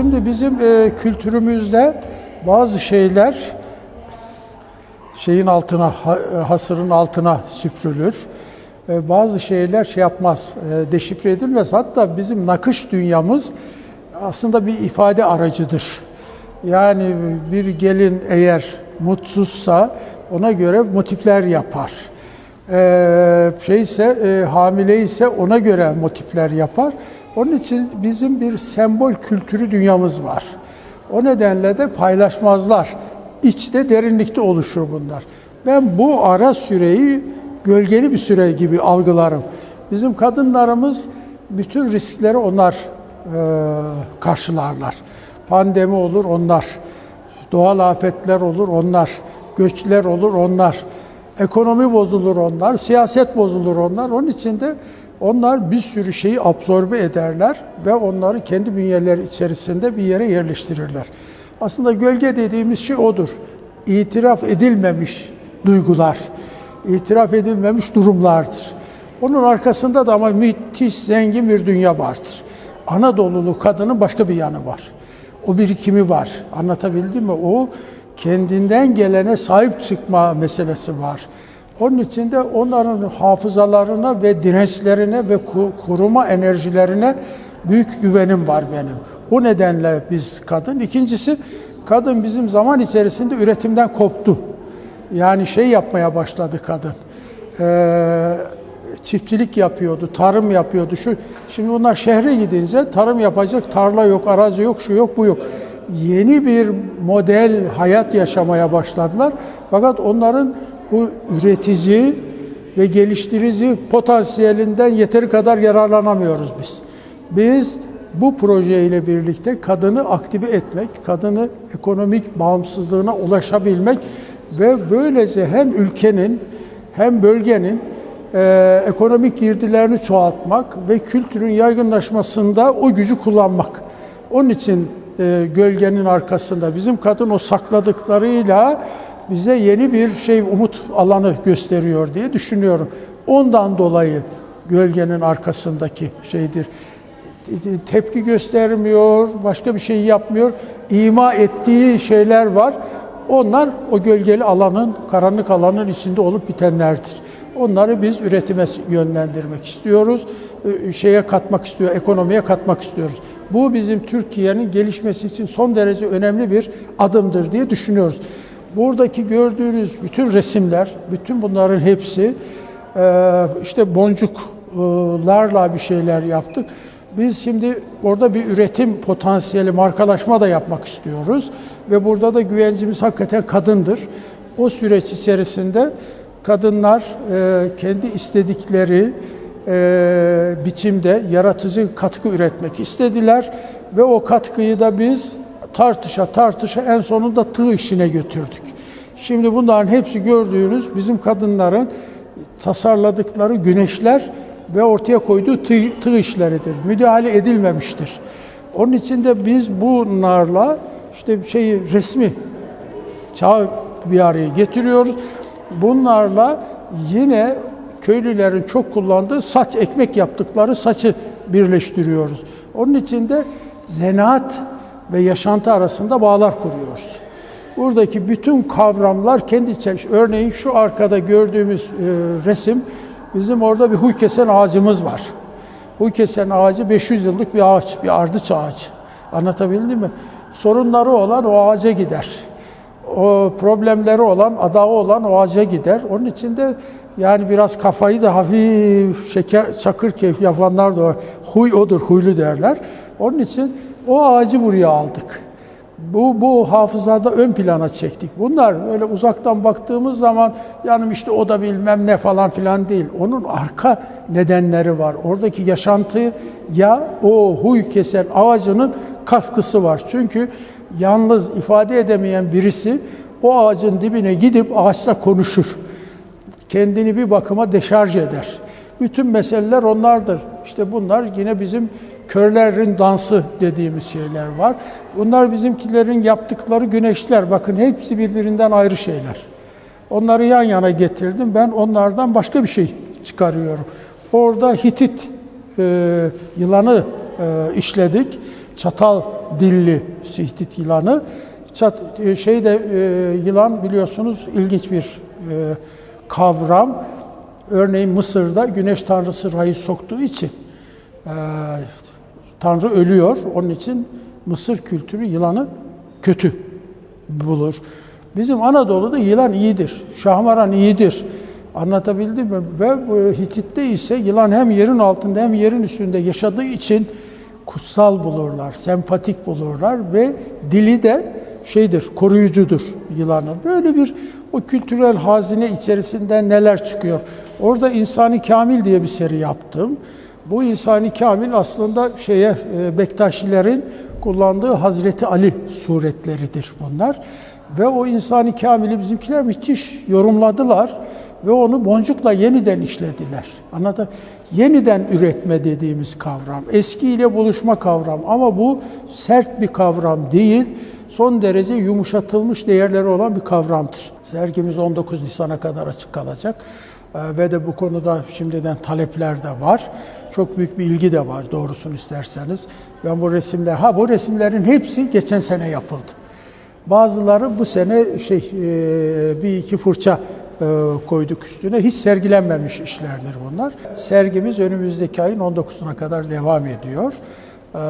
Şimdi bizim e, kültürümüzde bazı şeyler şeyin altına, e, hasırın altına süpürülür. E, bazı şeyler şey yapmaz, e, deşifre edilmez. Hatta bizim nakış dünyamız aslında bir ifade aracıdır. Yani bir gelin eğer mutsuzsa ona göre motifler yapar. Ee, şeyse e, hamile ise ona göre motifler yapar. Onun için bizim bir sembol kültürü dünyamız var. O nedenle de paylaşmazlar. İçte derinlikte oluşur bunlar. Ben bu ara süreyi gölgeli bir süre gibi algılarım. Bizim kadınlarımız bütün riskleri onlar e, karşılarlar. Pandemi olur onlar. Doğal afetler olur onlar. Göçler olur onlar. Ekonomi bozulur onlar. Siyaset bozulur onlar. Onun için de onlar bir sürü şeyi absorbe ederler ve onları kendi bünyeleri içerisinde bir yere yerleştirirler. Aslında gölge dediğimiz şey odur. İtiraf edilmemiş duygular, itiraf edilmemiş durumlardır. Onun arkasında da ama müthiş zengin bir dünya vardır. Anadolulu kadının başka bir yanı var. O birikimi var. Anlatabildim mi? O kendinden gelene sahip çıkma meselesi var. Onun için de onların hafızalarına ve dirençlerine ve koruma enerjilerine büyük güvenim var benim. O nedenle biz kadın. İkincisi kadın bizim zaman içerisinde üretimden koptu. Yani şey yapmaya başladı kadın. Ee, çiftçilik yapıyordu, tarım yapıyordu. Şu şimdi bunlar şehre gidince tarım yapacak tarla yok, arazi yok, şu yok, bu yok. Yeni bir model hayat yaşamaya başladılar. Fakat onların bu üretici ve geliştirici potansiyelinden yeteri kadar yararlanamıyoruz biz. Biz bu projeyle birlikte kadını aktive etmek, kadını ekonomik bağımsızlığına ulaşabilmek ve böylece hem ülkenin hem bölgenin e, ekonomik girdilerini çoğaltmak ve kültürün yaygınlaşmasında o gücü kullanmak. Onun için e, gölgenin arkasında bizim kadın o sakladıklarıyla bize yeni bir şey umut alanı gösteriyor diye düşünüyorum. Ondan dolayı gölgenin arkasındaki şeydir. Tepki göstermiyor, başka bir şey yapmıyor. İma ettiği şeyler var. Onlar o gölgeli alanın, karanlık alanın içinde olup bitenlerdir. Onları biz üretime yönlendirmek istiyoruz. Ee, Şeye katmak istiyor, ekonomiye katmak istiyoruz. Bu bizim Türkiye'nin gelişmesi için son derece önemli bir adımdır diye düşünüyoruz. Buradaki gördüğünüz bütün resimler, bütün bunların hepsi e, işte boncuklarla bir şeyler yaptık. Biz şimdi orada bir üretim potansiyeli, markalaşma da yapmak istiyoruz. Ve burada da güvencimiz hakikaten kadındır. O süreç içerisinde kadınlar e, kendi istedikleri e, biçimde yaratıcı katkı üretmek istediler. Ve o katkıyı da biz tartışa tartışa en sonunda tığ işine götürdük. Şimdi bunların hepsi gördüğünüz bizim kadınların tasarladıkları güneşler ve ortaya koyduğu tığ, tığ işleridir. Müdahale edilmemiştir. Onun için de biz bunlarla işte şeyi resmi çağ bir araya getiriyoruz. Bunlarla yine köylülerin çok kullandığı saç ekmek yaptıkları saçı birleştiriyoruz. Onun için de zanaat ve yaşantı arasında bağlar kuruyoruz. Buradaki bütün kavramlar kendi içerisinde. Örneğin şu arkada gördüğümüz e, resim bizim orada bir huy kesen ağacımız var. Huy kesen ağacı 500 yıllık bir ağaç, bir ardıç ağacı. Anlatabildim mi? Sorunları olan o ağaca gider. O problemleri olan, adağı olan o ağaca gider. Onun için de yani biraz kafayı da hafif şeker, çakır keyif yapanlar da var. Huy odur, huylu derler. Onun için o ağacı buraya aldık. Bu, bu hafızada ön plana çektik. Bunlar öyle uzaktan baktığımız zaman yanım işte o da bilmem ne falan filan değil. Onun arka nedenleri var. Oradaki yaşantı ya o huy kesen ağacının katkısı var. Çünkü yalnız ifade edemeyen birisi o ağacın dibine gidip ağaçla konuşur. Kendini bir bakıma deşarj eder. Bütün meseleler onlardır. İşte bunlar yine bizim körlerin dansı dediğimiz şeyler var. Bunlar bizimkilerin yaptıkları güneşler. Bakın hepsi birbirinden ayrı şeyler. Onları yan yana getirdim. Ben onlardan başka bir şey çıkarıyorum. Orada Hitit e, yılanı e, işledik. çatal dilli Hitit yılanı. Çat, e, şeyde e, yılan biliyorsunuz ilginç bir e, kavram. Örneğin Mısır'da güneş tanrısı Ra'yı soktuğu için e, Tanrı ölüyor. Onun için Mısır kültürü yılanı kötü bulur. Bizim Anadolu'da yılan iyidir. Şahmaran iyidir. Anlatabildim mi? Ve Hitit'te ise yılan hem yerin altında hem yerin üstünde yaşadığı için kutsal bulurlar, sempatik bulurlar ve dili de şeydir, koruyucudur yılanın. Böyle bir o kültürel hazine içerisinde neler çıkıyor. Orada İnsani Kamil diye bir seri yaptım. Bu İnsani Kamil aslında şeye e, Bektaşilerin kullandığı Hazreti Ali suretleridir bunlar. Ve o İnsani Kamil'i bizimkiler müthiş yorumladılar ve onu boncukla yeniden işlediler. Anladın? Yeniden üretme dediğimiz kavram, eskiyle buluşma kavram ama bu sert bir kavram değil, son derece yumuşatılmış değerleri olan bir kavramdır. Sergimiz 19 Nisan'a kadar açık kalacak Ee, ve de bu konuda şimdiden talepler de var. Çok büyük bir ilgi de var doğrusunu isterseniz. Ben bu resimler, ha bu resimlerin hepsi geçen sene yapıldı. Bazıları bu sene şey e, bir iki fırça e, koyduk üstüne. Hiç sergilenmemiş işlerdir bunlar. Sergimiz önümüzdeki ayın 19'una kadar devam ediyor. E,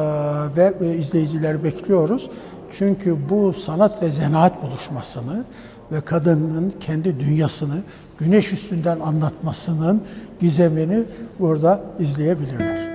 Ve izleyicileri bekliyoruz. Çünkü bu sanat ve zanaat buluşmasını ve kadının kendi dünyasını güneş üstünden anlatmasının gizemini burada izleyebilirler.